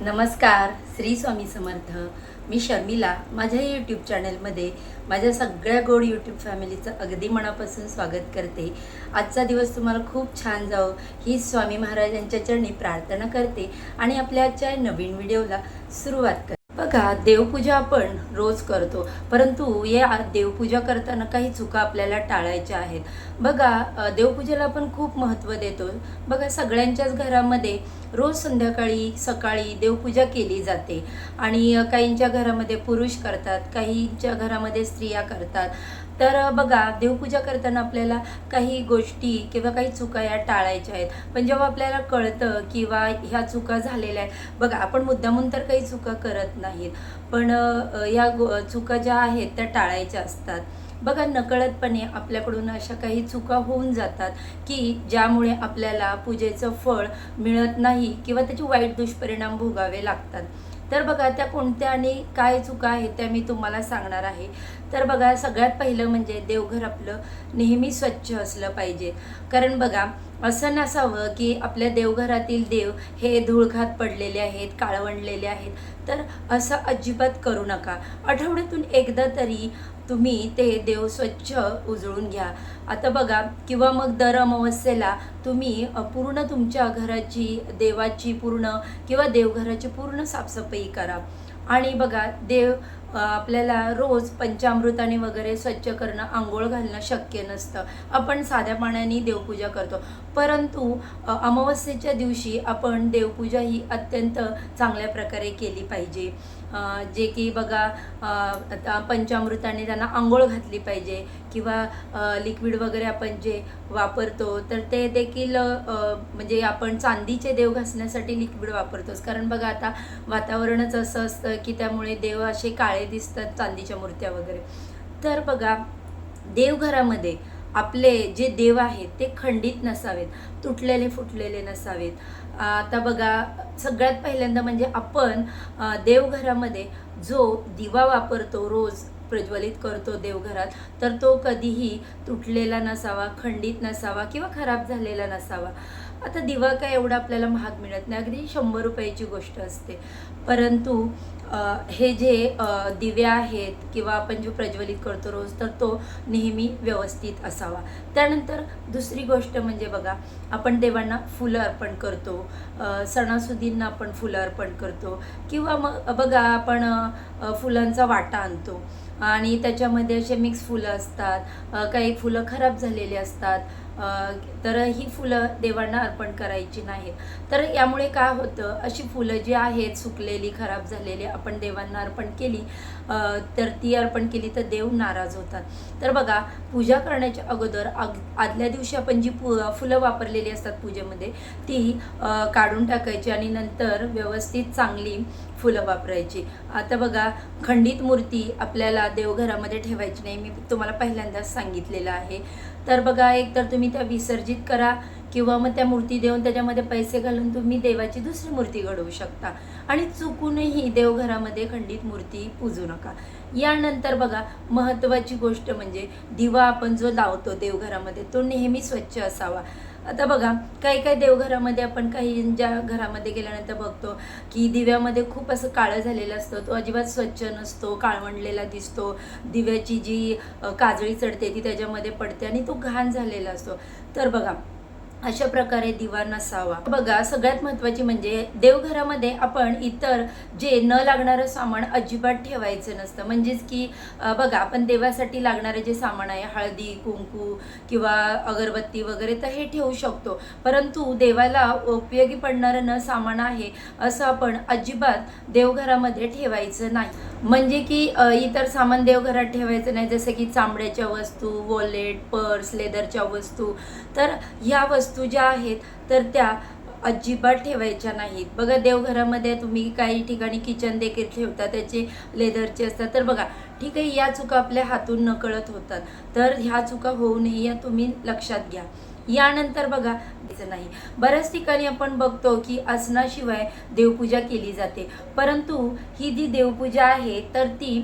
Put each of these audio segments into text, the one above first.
नमस्कार श्री स्वामी समर्थ. मी शर्मिला. माझ्या यूट्यूब चॅनलमध्ये माझ्या सगळ्या गोड यूट्यूब फॅमिलीचं अगदी मनापासून स्वागत करते. आजचा दिवस तुम्हाला खूप छान जावो. ही स्वामी महाराजांच्या चरणी प्रार्थना करते आणि आपल्या आजच्या नवीन व्हिडिओला सुरुवात करते. बघा देवपूजा आपण रोज करतो. परंतु या देवपूजा करताना काही चुका आपल्याला टाळायच्या आहेत. बघा देवपूजेला आपण खूप महत्त्व देतो. बघा सगळ्यांच्याच घरामध्ये रोज संध्याकाळी सकाळी देवपूजा केली जाते. आणि काहींच्या घरामध्ये पुरुष करतात काहींच्या घरामध्ये स्त्रिया करतात. तर बघा देवपूजा करताना आपल्याला काही गोष्टी किंवा काही चुका या टाळायच्या आहेत. पण जेव्हा आपल्याला कळतं किंवा ह्या चुका झालेल्या आहेत बघा आपण मुद्दामून तर काही चुका करत नाहीत. पण या गो- चुका ज्या आहेत त्या टाळायच्या असतात. बघा नकळतपणे आपल्याकडून अशा काही चुका होऊन जातात की ज्यामुळे आपल्याला पूजेचं फळ मिळत नाही किंवा त्याचे वाईट दुष्परिणाम भोगावे लागतात. तर बघा त्या कोणत्या आणि काय चुका आहेत त्या मी तुम्हाला सांगणार आहे. तर बघा सगळ्यात पहिलं म्हणजे देवघर आपलं नेहमी स्वच्छ असलं पाहिजे. कारण बघा असं नसावं की आपल्या देवघरातील देव हे धुळखात पडलेले आहेत काळवंडलेले आहेत. तर असं अजिबात करू नका. आठवड्यातून एकदा तरी तुम्ही ते देव स्वच्छ उजळून घ्या. आता बघा किंवा मग दर अमावस्येला तुम्ही पूर्ण तुमच्या घराची देवाची पूर्ण किंवा देवघराची पूर्ण साफसफाई करा. आणि बघा देव आपल्याला रोज पंचामृताने वगैरे स्वच्छ करणं आंघोळ घालणं शक्य नसतं. आपण साध्या पाण्याने देवपूजा करतो. परंतु अमावस्येच्या दिवशी आपण देवपूजा ही अत्यंत चांगल्या प्रकारे केली पाहिजे. जे की बघा आता पंचामृताने त्यांना आंघोळ घातली पाहिजे किंवा लिक्विड वगैरे आपण जे वापरतो तर ते देखील म्हणजे आपण चांदीचे देव घासण्यासाठी लिक्विड वापरतोच. कारण बघा आता वातावरणच असं असतं की त्यामुळे देव असे काळे दिसतात चांदीच्या मूर्त्या वगैरे. तर बघा देवघरामध्ये आपले जे देव आहेत ते खंडित नसावेत तुटलेले फुटलेले नसावेत. आता बघा सगळ्यात पहिल्यांदा म्हणजे आपण देवघरामध्ये जो दिवा वापरतो रोज प्रज्वलित करतो देवघरात तर तो कधीही तुटलेला नसावा खंडित नसावा किंवा खराब झालेला नसावा. आता दिवा काय एवढा आपल्याला महाग मिळत नाही. अगदी शंभर रुपयाची गोष्ट असते. परंतु हे जे दिवे आहेत किंवा आपण जो प्रज्वलित करतो रोज तर तो नेहमी व्यवस्थित असावा. त्यानंतर दुसरी गोष्ट म्हणजे बघा आपण देवांना फुलं अर्पण करतो. सणासुदींना आपण फुलं अर्पण करतो. किंवा मग बघा आपण फुलांचा वाटा आणतो. आणि त्याच्यामध्ये असे मिक्स फुलं असतात. काही फुलं खराब झालेली असतात. तर ही फुलं देवांना अर्पण करायची नाहीत. तर यामुळे काय होतं अशी फुलं जी आहेत सुकलेली खराब झालेली आपण देवांना अर्पण केली तर ती अर्पण केली तर देव नाराज होतात. तर बघा पूजा करण्याच्या अगोदर आग आदल्या दिवशी आपण जी पु फुलं वापरलेली असतात पूजेमध्ये ती काढून टाकायची आणि नंतर व्यवस्थित चांगली फुलं वापरायची. आता बघा खंडित मूर्ती आपल्याला देवघरामध्ये ठेवायची नाही मी तुम्हाला पहिल्यांदाच सांगितलेलं आहे. तर बघा एक तर तुम्ही त्या विसर्जित करा किंवा मग त्या मूर्ती देऊन त्याच्यामध्ये पैसे घालून तुम्ही देवाची दुसरी मूर्ती घडवू शकता. आणि चुकूनही देवघरामध्ये खंडित मूर्ती पूजू नका. यानंतर बघा महत्त्वाची गोष्ट म्हणजे दिवा आपण जो लावतो देवघरामध्ये तो नेहमी स्वच्छ असावा. आता बघा काही काही देवघरामध्ये आपण काही ज्या घरामध्ये गेल्यानंतर बघतो की दिव्यामध्ये खूप असं काळं झालेलं असतं तो अजिबात स्वच्छ नसतो काळवंडलेला दिसतो. दिव्याची जी काजळी चढते ती त्याच्यामध्ये पडते आणि तो घाण झालेला असतो. तर बघा अशा प्रकारे दिवा नसावा. बघा सगळ्यात महत्त्वाची म्हणजे देवघरामध्ये आपण इतर जे न लागणारं सामान अजिबात ठेवायचं नसतं. म्हणजेच की बघा आपण देवासाठी लागणारे जे सामान आहे हळदी कुंकू किंवा अगरबत्ती वगैरे तर हे ठेवू शकतो. परंतु देवाला उपयोगी पडणारं न सामान आहे असं आपण अजिबात देवघरामध्ये ठेवायचं नाही. म्हणजे की इतर सामान देवघरात ठेवायचं नाही जसं की चांबड्याच्या वस्तू वॉलेट पर्स लेदरच्या वस्तू. तर ह्या वस्तू ज्या आहेत तर त्या अजिबात ठेवायच्या नाहीत. बघा देवघरामध्ये तुम्ही काही ठिकाणी किचन देखील ठेवता त्याचे लेदरचे असतात. तर बघा ठीक आहे या चुका आपल्या हातून नकळत होतात. तर ह्या चुका होऊ नये या तुम्ही लक्षात घ्या. यानंतर बघा नाही. बऱ्याच ठिकाणी आपण बघतो की आसनाशिवाय देवपूजा केली जाते. परंतु ही जी देवपूजा आहे तर ती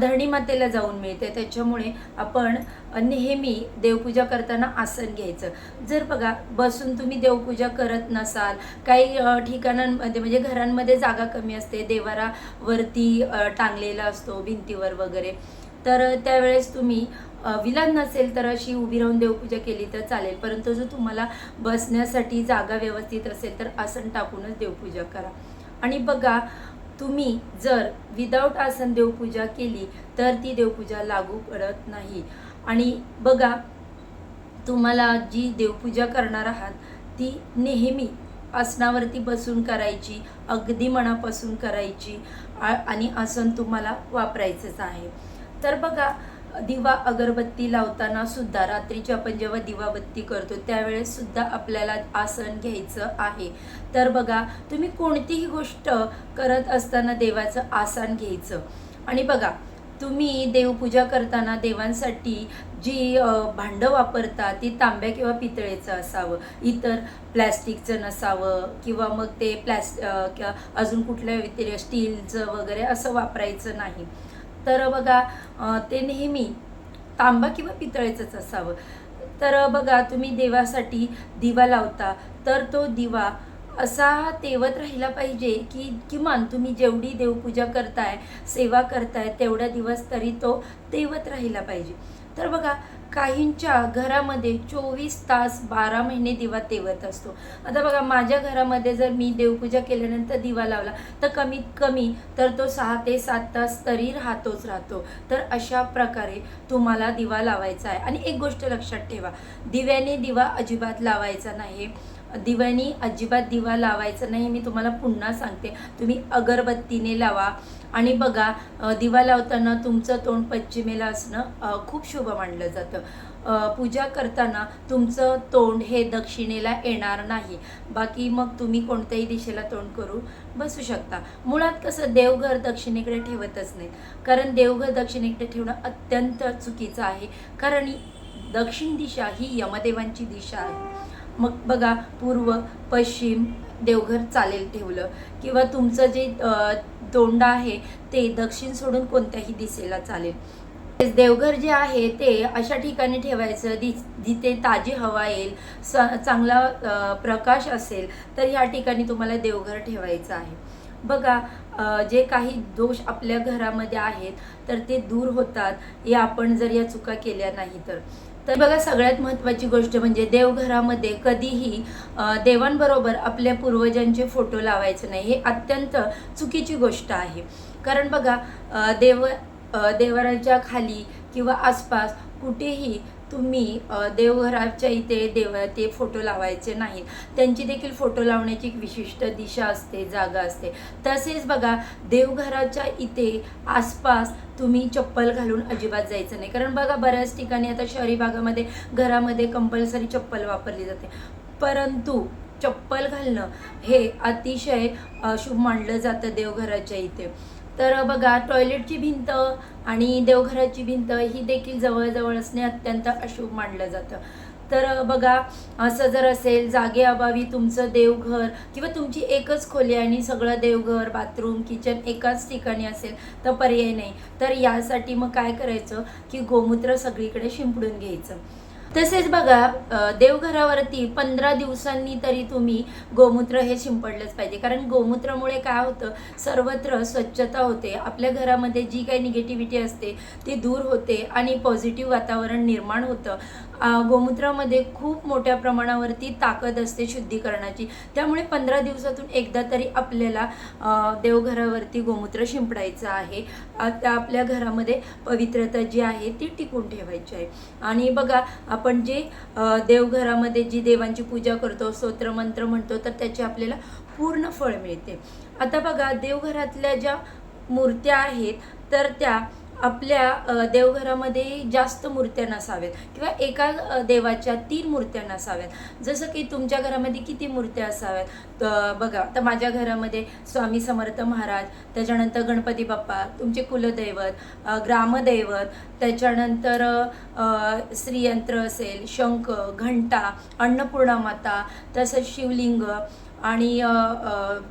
धरणी मातेला जाऊन मिळते. त्याच्यामुळे आपण नेहमी देवपूजा करताना आसन घ्यायचं. जर बघा बसून तुम्ही देवपूजा करत नसाल काही ठिकाणांमध्ये म्हणजे घरांमध्ये जागा कमी असते देवारावरती वरती टांगलेला असतो भिंतीवर वगैरे तर त्यावेळेस तुम्ही विलान नसेल तर अशी उभी राहून देवपूजा केली तर चालेल. परंतु जर तुम्हाला बसण्यासाठी जागा व्यवस्थित असेल तर आसन टाकूनच देवपूजा करा. आणि बघा तुम्ही जर विदाऊट आसन देवपूजा केली तर ती देवपूजा लागू पडत नाही. आणि बघा तुम्हाला जी देवपूजा करणार आहात ती नेहमी आसनावरती बसून करायची अगदी मनापासून करायची आणि आसन तुम्हाला वापरायचंच आहे. तर बघा दिवा अगरबत्ती लावताना सुद्धा रात्रीची आपण जेव्हा दिवाबत्ती करतो त्यावेळेस सुद्धा आपल्याला आसन घ्यायचं आहे. तर बघा तुम्ही कोणतीही गोष्ट करत असताना देवाचं आसन घ्यायचं. आणि बघा तुम्ही देवपूजा करताना देवांसाठी जी भांडं वापरता ती तांब्या किंवा पितळेचं असावं इतर प्लॅस्टिकचं नसावं किंवा मग ते प्लॅस किंवा अजून कुठल्या व्यतिरिक्त स्टीलचं वगैरे असं वापरायचं नाही. तर बघा ते नेहमी तांबा किंवा पितळेचंच असावं. तर बघा तुम्ही देवासाठी दिवा लावता तर तो दिवा असा तेवत राहिला पाहिजे की किमान तुम्ही जेवढी देवपूजा करताय सेवा करताय तेवढा दिवस तरी तो तेवत राहिला पाहिजे. तर बघा काहींच्या घरामध्ये चोवीस तास बारा महिने दिवा तेवत असतो. आता बघा माझ्या घरामध्ये जर मी देवपूजा केल्यानंतर दिवा लावला तर कमीत कमी तर तो सहा ते सात तास तरी राहतोच राहतो. तर अशा प्रकारे तुम्हाला दिवा लावायचा आहे. आणि एक गोष्ट लक्षात ठेवा दिव्याने दिवा अजिबात लावायचा नाही. दिव्यानी अजिबात दिवा लावायचा नाही मी तुम्हाला पुन्हा सांगते. तुम्ही अगरबत्तीने लावा. आणि बघा दिवा लावताना तुमचं तोंड पश्चिमेला असणं खूप शुभ मानलं जातं. पूजा करताना तुमचं तोंड हे दक्षिणेला येणार नाही. बाकी मग तुम्ही कोणत्याही दिशेला तोंड करू बसू शकता. मुळात कसं देवघर दक्षिणेकडे ठेवतच नाही. कारण देवघर दक्षिणेकडे ठेवणं अत्यंत चुकीचं आहे. कारण दक्षिण दिशा ही यमदेवांची दिशा आहे. मग बघा पूर्व पश्चिम देवघर चालेल ठेवलं. किंवा तुमचं जे अ, तोंड आहे ते दक्षिण सोडून कोणत्याही दिशेला चालेल. देवघर जे आहे ते अशा ठिकाणी ठेवायचं दि जिथे ताजी हवा येईल स चांगला प्रकाश असेल तर ह्या ठिकाणी तुम्हाला देवघर ठेवायचं आहे. बघा जे काही दोष आपल्या घरामध्ये आहेत तर ते दूर होतात या आपण जर या चुका केल्या नाही तर. तर बघा सगळ्यात महत्त्वाची गोष्ट म्हणजे देवघरामध्ये कधीही देवांबरोबर आपल्या पूर्वजांचे फोटो लावायचे नाही हे अत्यंत चुकीची गोष्ट आहे. कारण बघा देव अ, देवाराच्या खाली किंवा आसपास कुठेही तुम्ही देवघराच्या इथे देव ते फोटो लावायचे नाहीत. त्यांची देखील फोटो लावण्याची एक विशिष्ट दिशा असते जागा असते. तसेच बघा देवघराच्या इथे आसपास तुम्ही चप्पल घालून अजिबात जायचं नाही. कारण बघा बऱ्याच ठिकाणी आता शहरी भागामध्ये घरामध्ये कंपल्सरी चप्पल वापरली जाते. परंतु चप्पल घालणं हे अतिशय शुभ मानलं जातं देवघराच्या इथे. तर बघा टॉयलेटची भिंत आणि देवघराची भिंत ही देखील जवळजवळ असणे अत्यंत अशुभ मानलं जातं. तर बघा असं जर असेल जागेअभावी तुमचं देवघर किंवा तुमची एकच खोली आणि सगळं देवघर बाथरूम किचन एकाच ठिकाणी असेल तर पर्याय नाही. तर यासाठी मग काय करायचं की गोमूत्र सगळीकडे शिंपडून घ्यायचं. तसेच बघा देवघरावरती पंधरा दिवसांनी तरी तुम्ही गोमूत्र हे शिंपडलंच पाहिजे. कारण गोमूत्रामुळे काय होतं सर्वत्र स्वच्छता होते. आपल्या घरामध्ये जी काही निगेटिव्हिटी असते ती दूर होते आणि पॉझिटिव्ह वातावरण निर्माण होतं. गोमूत्रामध्ये खूप मोठ्या प्रमाणावरती ताकद असते शुद्धीकरणाची. त्यामुळे पंधरा दिवसातून एकदा तरी आपल्याला देवघरावरती गोमूत्र शिंपडायचं आहे. आता आपल्या घरामध्ये पवित्रता जी आहे ती टिकून ठेवायची आहे. आणि बघा आपण जे देवघरामध्ये जी देवांची पूजा करतो स्तोत्रमंत्र म्हणतो तर त्याचे आपल्याला पूर्ण फळ मिळते. आता बघा देवघरातल्या ज्या मूर्त्या आहेत तर त्या आपल्या देवघरामध्ये जास्त मूर्त्या नसाव्यात किंवा एका देवाच्या तीन मूर्त्या नसाव्यात. जसं की तुमच्या घरामध्ये किती मूर्त्या असाव्यात? बघा तर माझ्या घरामध्ये स्वामी समर्थ महाराज त्याच्यानंतर गणपती बाप्पा तुमचे कुलदैवत ग्रामदैवत त्याच्यानंतर श्रीयंत्र असेल शंख घंटा अन्नपूर्णा माता तसंच शिवलिंग आणि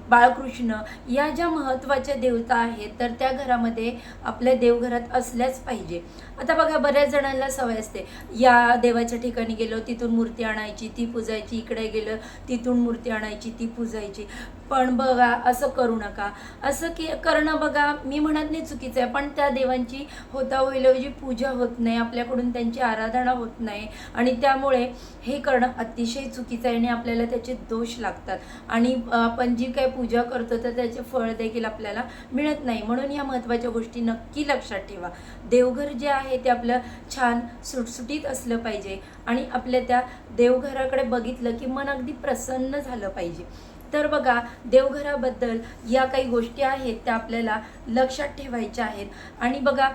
बाळकृष्ण या ज्या महत्त्वाच्या देवता आहेत तर त्या घरामध्ये आपल्या देवघरात असल्याच पाहिजे. आता बघा बऱ्याच जणांना सवय असते. या देवाच्या ठिकाणी गेलो तिथून मूर्ती आणायची ती पूजायची. इकडे गेलं तिथून मूर्ती आणायची ती पूजायची. पण बघा असं करू नका. असं की करणं बघा मी म्हणत नाही चुकीचं आहे पण त्या देवांची होता होईलऐवजी पूजा होत नाही आपल्याकडून त्यांची आराधना होत नाही. आणि त्यामुळे हे करणं अतिशय चुकीचं आहे आणि आपल्याला त्याचे दोष लागतात. आणि आपण जी काही पूजा करतो तर त्याचे फळ देखील आपल्याला मिळत नाही. म्हणून या महत्त्वाच्या गोष्टी नक्की लक्षात ठेवा. देवघर जे आहे ते आपलं छान सुटसुटीत असलं पाहिजे. आणि आपल्या त्या देवघराकडे बघितलं की मन अगदी प्रसन्न झालं पाहिजे. तर बघा देवघराबद्दल या काही गोष्टी आहेत त्या आपल्याला लक्षात ठेवायच्या आहेत. आणि बघा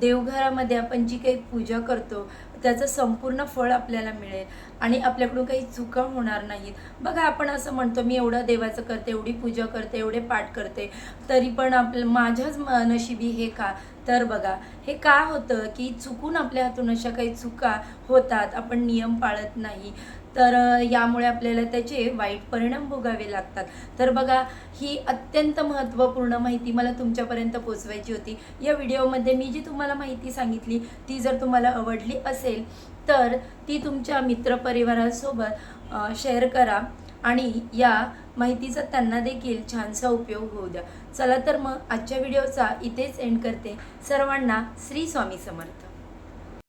देवघरामध्ये आपण जी काही पूजा करतो त्याचं संपूर्ण फळ आपल्याला मिळेल. आणि आपल्याकडून काही चुका होणार नाहीत. बघा आपण असं म्हणतो मी एवढं देवाचं करते एवढी पूजा करते एवढे पाठ करते तरी पण आपलं माझ्याच नशिबी हे का? तर बघा हे का होतं की चुकून आपल्या हातून अशा काही चुका होतात आपण नियम पाळत नाही. तर यामुळे आपल्याला त्याचे वाईट परिणाम भोगावे लागतात. तर बघा ही अत्यंत महत्त्वपूर्ण माहिती मला तुमच्यापर्यंत पोचवायची होती. या व्हिडिओमध्ये मी जी तुम्हाला माहिती सांगितली ती जर तुम्हाला आवडली असेल तर ती तुमच्या मित्रपरिवारासोबत शेअर करा आणि या माहितीचा त्यांना देखील छानसा उपयोग होऊ द्या. चला तर मग आजच्या व्हिडिओचा इथेच एंड करते. सर्वांना श्री स्वामी समर्थ.